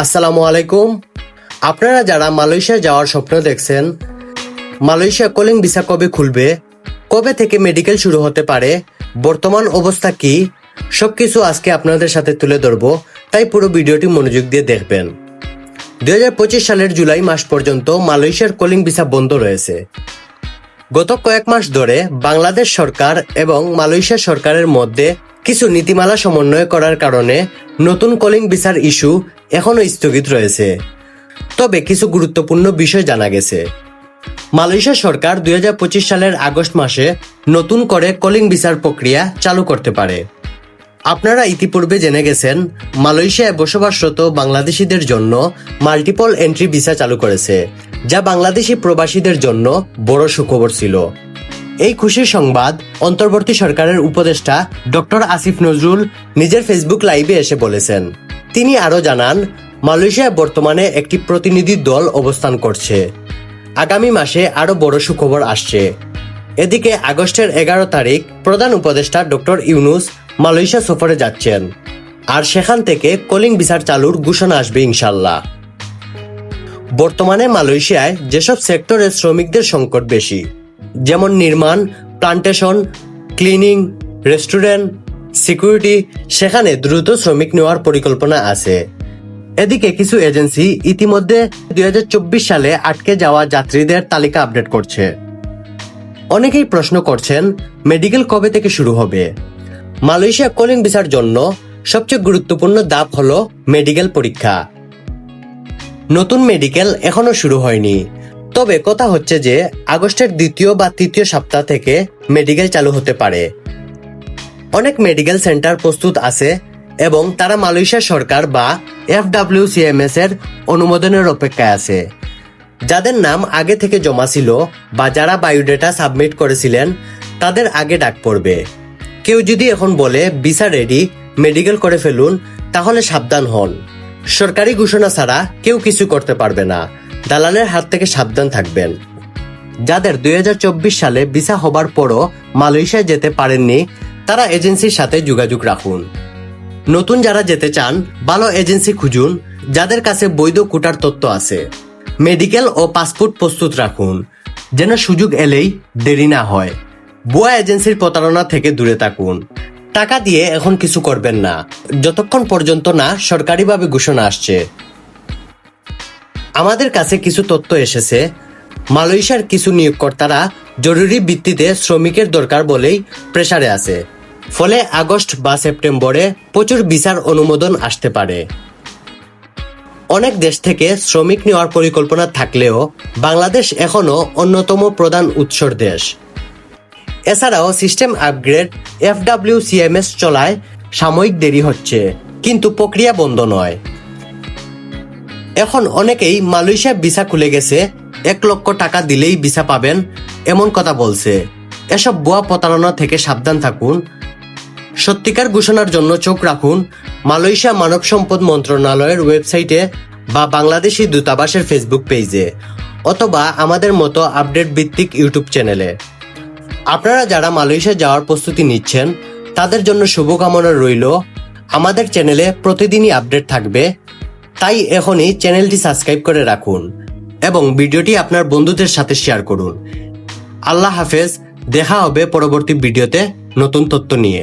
আসসালামু আলাইকুম। আপনারা যারা মালয়েশিয়া যাওয়ার স্বপ্ন দেখছেন, মালয়েশিয়া কলিং ভিসা কবে খুলবে, কবে থেকে মেডিকেল শুরু হতে পারে, বর্তমান অবস্থা কি সব কিছু আজকে আপনাদের সাথে তুলে ধরবো, তাই পুরো ভিডিওটি মনোযোগ দিয়ে দেখবেন। দু হাজার পঁচিশ সালের জুলাই মাস পর্যন্ত মালয়েশিয়ার কলিং ভিসা বন্ধ রয়েছে। গত কয়েক মাস ধরে বাংলাদেশ সরকার এবং মালয়েশিয়া সরকারের মধ্যে কিছু নীতিমালা সমন্বয় করার কারণে নতুন কলিং ভিসার ইস্যু এখনও স্থগিত রয়েছে। তবে কিছু গুরুত্বপূর্ণ বিষয় জানা গেছে। মালয়েশিয়া সরকার দুই হাজার পঁচিশ সালের আগস্ট মাসে নতুন করে কলিং বিচার প্রক্রিয়া চালু করতে পারে। আপনারা ইতিপূর্বে জেনে গেছেন, মালয়েশিয়ায় বসবাসরত বাংলাদেশিদের জন্য মাল্টিপল এন্ট্রি ভিসা চালু করেছে, যা বাংলাদেশি প্রবাসীদের জন্য বড় সুখবর ছিল। এই খুশির সংবাদ অন্তর্বর্তী সরকারের উপদেষ্টা ডক্টর আসিফ নজরুল নিজের ফেসবুক লাইভে এসে বলেছেন। তিনি আরও জানান মালয়েশিয়ায় বর্তমানে একটি প্রতিনিধি দল অবস্থান করছে। আগামী মাসে আরও বড় সুখবর আসছে। এদিকে আগস্টের এগারো তারিখ প্রধান উপদেষ্টা ডক্টর ইউনুস মালয়েশিয়া সফরে যাচ্ছেন। আর সেখান থেকে কলিং বিচার চালুর ঘোষণা আসবে ইনশাল্লাহ। বর্তমানে মালয়েশিয়ায় যেসব সেক্টরে শ্রমিকদের সংকট বেশি যেমন নির্মাণ, প্লান্টেশন, ক্লিনিং, রেস্টুরেন্ট, সিকিউরিটি, সেখানে দ্রুত শ্রমিক নেওয়ার পরিকল্পনা আছে। এদিকে কিছু এজেন্সি ইতিমধ্যে দু হাজার চব্বিশ সালে আটকে যাওয়া যাত্রীদের তালিকা আপডেট করছে। অনেকেই প্রশ্ন করছেন, মেডিকেল কবে থেকে শুরু হবে? মালয়েশিয়া কলিং ভিসার জন্য সবচেয়ে গুরুত্বপূর্ণ ধাপ হল মেডিকেল পরীক্ষা। নতুন মেডিকেল এখনও শুরু হয়নি। তবে কথা হচ্ছে যে আগস্টের দ্বিতীয় বা তৃতীয় সপ্তাহ থেকে মেডিকেল চালু হতে পারে। অনেক মেডিকেল সেন্টার প্রস্তুত আছে এবং তারা মালয়েশিয়া সরকার বা এফ এর অনুমোদনের অপেক্ষায় আছে। যাদের নাম আগে থেকে জমা ছিল বা যারা বায়োডেটা সাবমিট করেছিলেন, তাদের আগে ডাক পড়বে। কেউ যদি এখন বলে, ভিসা রেডি মেডিকেল করে ফেলুন, তাহলে সাবধান হন। সরকারি ঘোষণা ছাড়া কেউ কিছু করতে পারবে না। দালালের হাত থেকে সাবধান থাকবেন। যাদের দুই হাজার চব্বিশ সালে ভিসা হবার পরও মালয়েশিয়া যেতে পারেননি, তারা এজেন্সির সাথে যোগাযোগ রাখুন। নতুন যারা যেতে চান, ভালো এজেন্সি খুঁজুন, যাদের কাছে বৈধ কোটার তথ্য আছে। মেডিকেল ও পাসপোর্ট প্রস্তুত রাখুন, যেন সুযোগ এলেই দেরি না হয়। বুয়া এজেন্সির প্রতারণা থেকে দূরে থাকুন। টাকা দিয়ে এখন কিছু করবেন না, যতক্ষণ পর্যন্ত না সরকারিভাবে ঘোষণা আসছে। আমাদের কাছে কিছু তথ্য এসেছে। মালয়েশিয়ার কিছু নিয়োগকর্তারা জরুরি ভিত্তিতে শ্রমিকের দরকার বলেই প্রেসারে আছে। ফলে আগস্ট বা সেপ্টেম্বরে প্রচুর বিচার অনুমোদন আসতে পারে। অনেক দেশ থেকে শ্রমিক নেওয়ার পরিকল্পনা থাকলেও বাংলাদেশ এখনও অন্যতম প্রধান উৎসর দেশ। এছাড়াও সিস্টেম আপগ্রেড এফ সিএমএস চলায় সাময়িক দেরি হচ্ছে, কিন্তু প্রক্রিয়া বন্ধ নয়। এখন অনেকেই মালয়েশিয়া ভিসা খুলে গেছে। এক লক্ষ টাকা দিলেই ভিসা পাবেন, এমন কথা বলছে। এসব ভুয়া প্রতারণা থেকে সাবধান থাকুন। সত্যিকার ঘোষণার জন্য চোখ রাখুন, মালয়েশিয়া মানব সম্পদ মন্ত্রণালয়ের ওয়েবসাইটে বা বাংলাদেশি দূতাবাসের ফেসবুক পেজে, অথবা আমাদের মতো আপডেট ভিত্তিক ইউটিউব চ্যানেলে। আপনারা যারা মালয়েশিয়া যাওয়ার প্রস্তুতি নিচ্ছেন, তাদের জন্য শুভকামনা রইল। আমাদের চ্যানেলে প্রতিদিনই আপডেট থাকবে। তাই এখনই চ্যানেলটি সাবস্ক্রাইব করে রাখুন এবং ভিডিওটি আপনার বন্ধুদের সাথে শেয়ার করুন। আল্লাহ হাফেজ, দেখা হবে পরবর্তী ভিডিওতে নতুন তথ্য নিয়ে।